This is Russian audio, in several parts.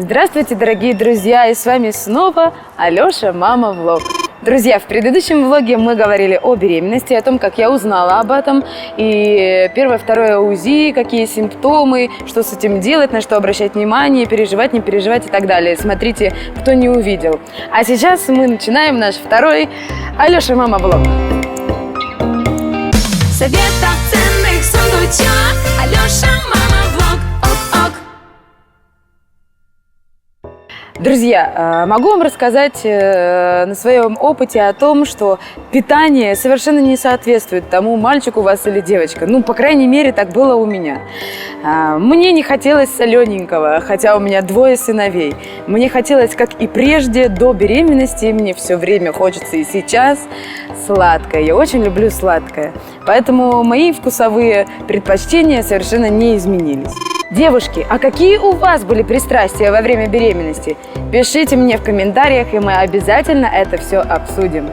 Здравствуйте, дорогие друзья, и с вами снова Алёша Мама Влог. Друзья, в предыдущем влоге мы говорили о беременности, о том, как я узнала об этом, и первое, второе УЗИ, какие симптомы, что с этим делать, на что обращать внимание, переживать, не переживать и так далее. Смотрите, кто не увидел. А сейчас мы начинаем наш второй Алёша Мама Влог. Совета ценных сундучок Алёша, мама, Друзья, э, могу вам рассказать э, на своем опыте о том, что питание совершенно не соответствует тому, мальчик у вас или девочка. Ну, по крайней мере, так было у меня. А, Мне не хотелось солененького, хотя у меня двое сыновей. Мне хотелось, как и прежде, до беременности, мне все время хочется и сейчас сладкое. Я очень люблю сладкое. Поэтому мои вкусовые предпочтения совершенно не изменились. Девушки, а какие у вас были пристрастия во время беременности? Пишите мне в комментариях, и мы обязательно это все обсудим.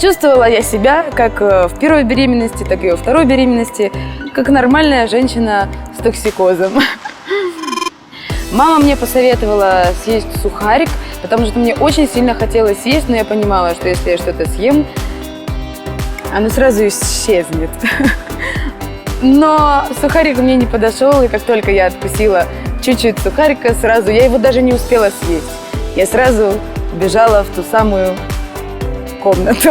Чувствовала я себя как э, в первой беременности, так и во второй беременности, как нормальная женщина с токсикозом. Мама мне посоветовала съесть сухарик, потому что мне очень сильно хотелось съесть, но я понимала, что если я что-то съем, оно сразу исчезнет. Но сухарик мне не подошел, и как только я откусила чуть-чуть сухарика, сразу, я его даже не успела съесть. Я сразу бежала в ту самую комнату.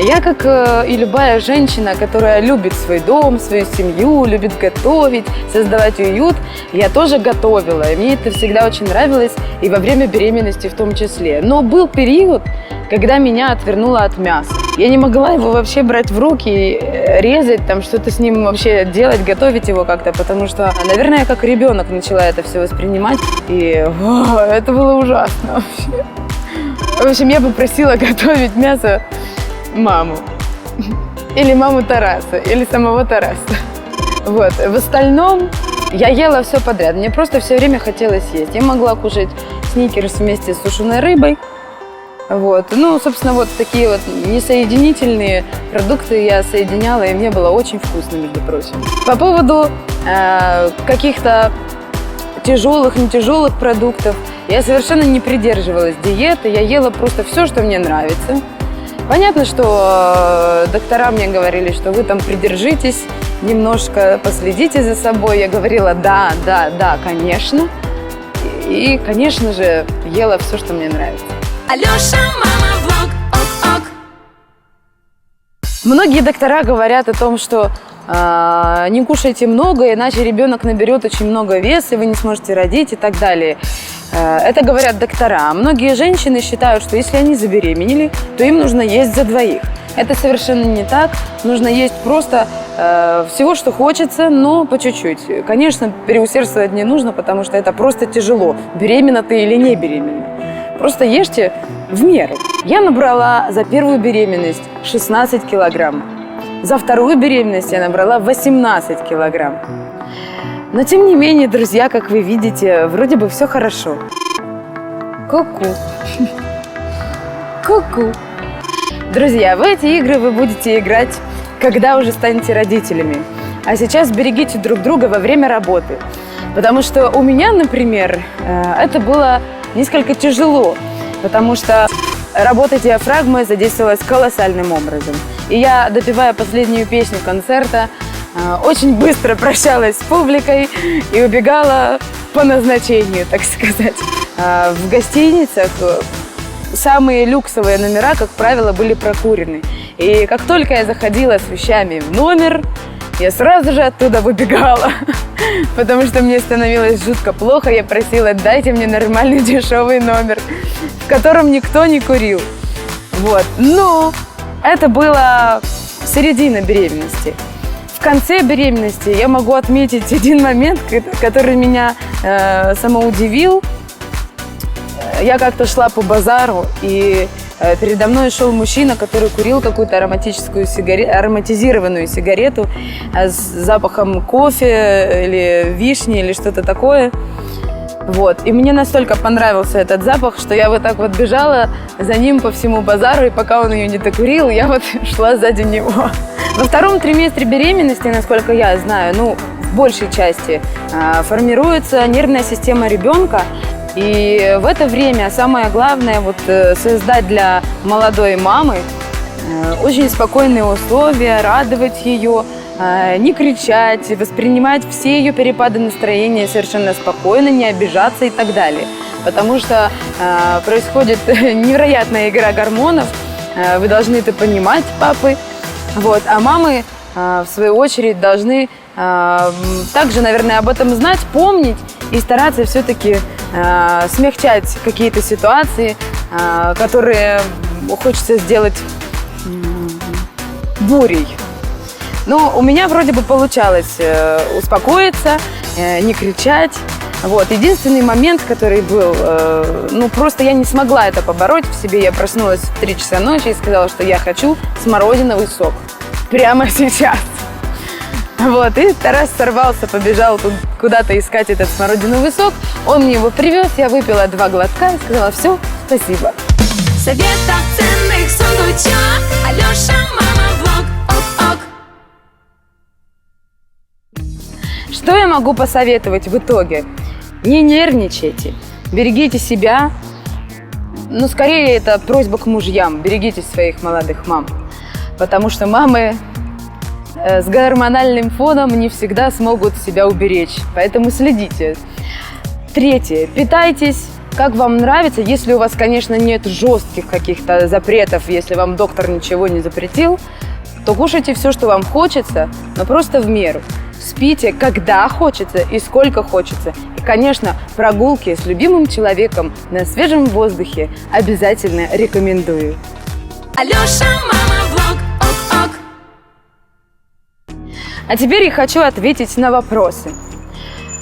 Я, как э, и любая женщина, которая любит свой дом, свою семью, любит готовить, создавать уют, я тоже готовила. И мне это всегда очень нравилось, и во время беременности в том числе. Но был период, когда меня отвернуло от мяса. Я не могла его вообще брать в руки, э, резать, там что-то с ним вообще делать, готовить его как-то, потому что, наверное, я как ребенок начала это все воспринимать, и о, это было ужасно вообще. В общем, я бы просила готовить мясо маму. Или маму Тараса, или самого Тараса. Вот. В остальном я ела все подряд. Мне просто все время хотелось есть. Я могла кушать сникерс вместе с сушеной рыбой. Вот. Ну, собственно, вот такие вот несоединительные продукты я соединяла, и мне было очень вкусно, между прочим. По поводу э, каких-то тяжелых, не тяжелых продуктов. Я совершенно не придерживалась диеты, я ела просто все, что мне нравится. Понятно, что э, доктора мне говорили, что вы там придержитесь, немножко последите за собой. Я говорила, да, да, да, конечно. И, конечно же, ела все, что мне нравится. Алёша, мама, влог, ок-ок Многие доктора говорят о том, что э, не кушайте много, иначе ребенок наберет очень много веса, и вы не сможете родить и так далее. Э, это говорят доктора. Многие женщины считают, что если они забеременели, то им нужно есть за двоих. Это совершенно не так. Нужно есть просто э, всего, что хочется, но по чуть-чуть. Конечно, переусердствовать не нужно, потому что это просто тяжело. Беременна ты или не беременна. Просто ешьте в меру. Я набрала за первую беременность 16 килограмм. За вторую беременность я набрала 18 килограмм. Но тем не менее, друзья, как вы видите, вроде бы все хорошо. Ку-ку. Ку-ку. Друзья, в эти игры вы будете играть, когда уже станете родителями. А сейчас берегите друг друга во время работы. Потому что у меня, например, э, это было несколько тяжело, потому что работа диафрагмы задействовалась колоссальным образом. И я, допивая последнюю песню концерта, очень быстро прощалась с публикой и убегала по назначению, так сказать. Э, В гостиницах э, самые люксовые номера, как правило, были прокурены. И как только я заходила с вещами в номер, я сразу же оттуда выбегала, потому что мне становилось жутко плохо. Я просила, дайте мне нормальный дешевый номер, в котором никто не курил. Вот. Но это было середина беременности. Конце беременности я могу отметить один момент, ко- который меня э, самоудивил. Я как-то шла по базару, и э, передо мной шел мужчина, который курил какую-то ароматическую сигаре- ароматизированную сигарету э, с запахом кофе или вишни или что-то такое. Вот. И мне настолько понравился этот запах, что я вот так вот бежала за ним по всему базару, и пока он ее не докурил, я вот шла сзади него. Во втором триместре беременности, насколько я знаю, ну, в большей части, а, формируется нервная система ребенка, И в это время самое главное вот э, создать для молодой мамы э, очень спокойные условия, радовать ее, э, не кричать, воспринимать все ее перепады настроения совершенно спокойно, не обижаться и так далее. Потому что э, происходит невероятная игра гормонов, вы должны это понимать, папы. Вот. А мамы, э, в свою очередь, должны м, также, наверное, об этом знать, помнить и стараться все-таки э, смягчать какие-то ситуации, которые хочется сделать бурей. Ну, у меня вроде бы получалось э, успокоиться, э, не кричать. Вот. Единственный момент, который был, э, ну, просто я не смогла это побороть в себе. Я проснулась в 3 часа ночи и сказала, что я хочу смородиновый сок. Прямо сейчас. Вот, и Тарас сорвался, побежал тут куда-то искать этот смородиновый сок. Он мне его привез, я выпила два глотка и сказала, все, спасибо. Совета ценных сундучок Алеша, мама, влог, ок-ок Что я могу посоветовать в итоге? Не нервничайте, берегите себя. Ну, скорее, это просьба к мужьям. Берегите своих молодых мам. Потому что мамы э, с гормональным фоном не всегда смогут себя уберечь. Поэтому следите. Третье. Питайтесь как вам нравится, если у вас, конечно, нет жестких каких-то запретов, если вам доктор ничего не запретил, то кушайте все, что вам хочется, но просто в меру. Спите, когда хочется и сколько хочется. И, конечно, прогулки с любимым человеком на свежем воздухе обязательно рекомендую. Алеша, мама, влог, ок-ок А теперь я хочу ответить на вопросы.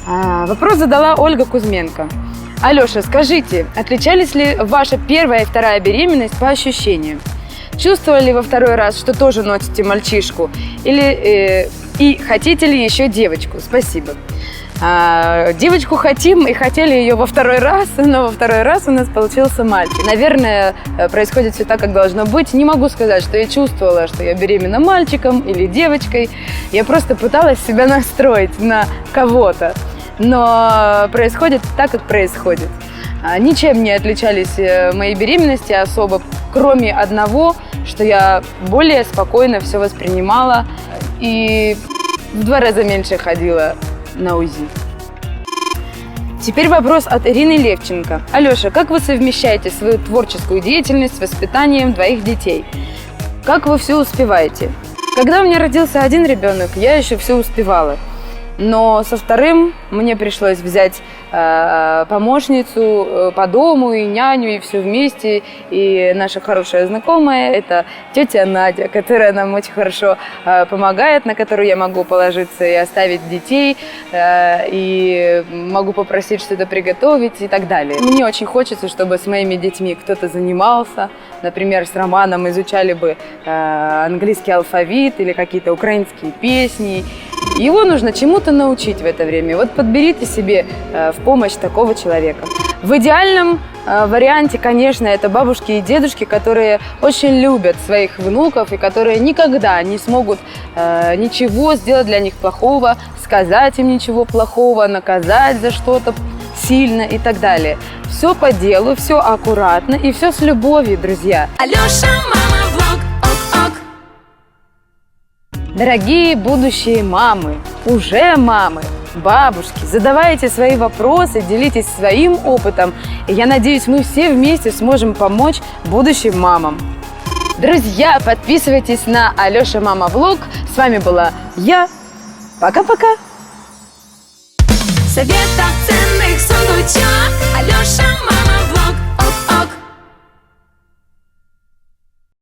А, вопрос задала Ольга Кузьменко. Алеша, скажите, отличались ли ваша первая и вторая беременность по ощущениям? Чувствовали ли во второй раз, что тоже носите мальчишку? Или э, и хотите ли еще девочку? Спасибо. А, девочку хотим и хотели ее во второй раз, но во второй раз у нас получился мальчик. Наверное, э, происходит все так, как должно быть. Не могу сказать, что я чувствовала, что я беременна мальчиком или девочкой. Я просто пыталась себя настроить на кого-то. Но происходит так, как происходит. А, Ничем не отличались э, мои беременности особо, кроме одного, что я более спокойно все воспринимала и в два раза меньше ходила на УЗИ. Теперь вопрос от Ирины Левченко. Алеша, как вы совмещаете свою творческую деятельность с воспитанием двоих детей? Как вы все успеваете? Когда у меня родился один ребенок, я еще все успевала. Но со вторым мне пришлось взять э, помощницу э, по дому и няню, и все вместе. И наша хорошая знакомая – это тетя Надя, которая нам очень хорошо э, помогает, на которую я могу положиться и оставить детей, э, и могу попросить что-то приготовить и так далее. Мне очень хочется, чтобы с моими детьми кто-то занимался. Например, с Романом изучали бы э, английский алфавит или какие-то украинские песни. Его нужно чему-то научить в это время. Вот подберите себе э, в помощь такого человека. В идеальном э, варианте, конечно, это бабушки и дедушки, которые очень любят своих внуков и которые никогда не смогут э, ничего сделать для них плохого, сказать им ничего плохого, наказать за что-то сильно и так далее. Все по делу, все аккуратно и все с любовью, друзья. Алеша, мама, влог, ок-ок Дорогие будущие мамы, уже мамы, бабушки, задавайте свои вопросы, делитесь своим опытом. И я надеюсь, мы все вместе сможем помочь будущим мамам. Друзья, подписывайтесь на Алеша Мама Влог. С вами была я. Пока-пока. Совета ценных сундучок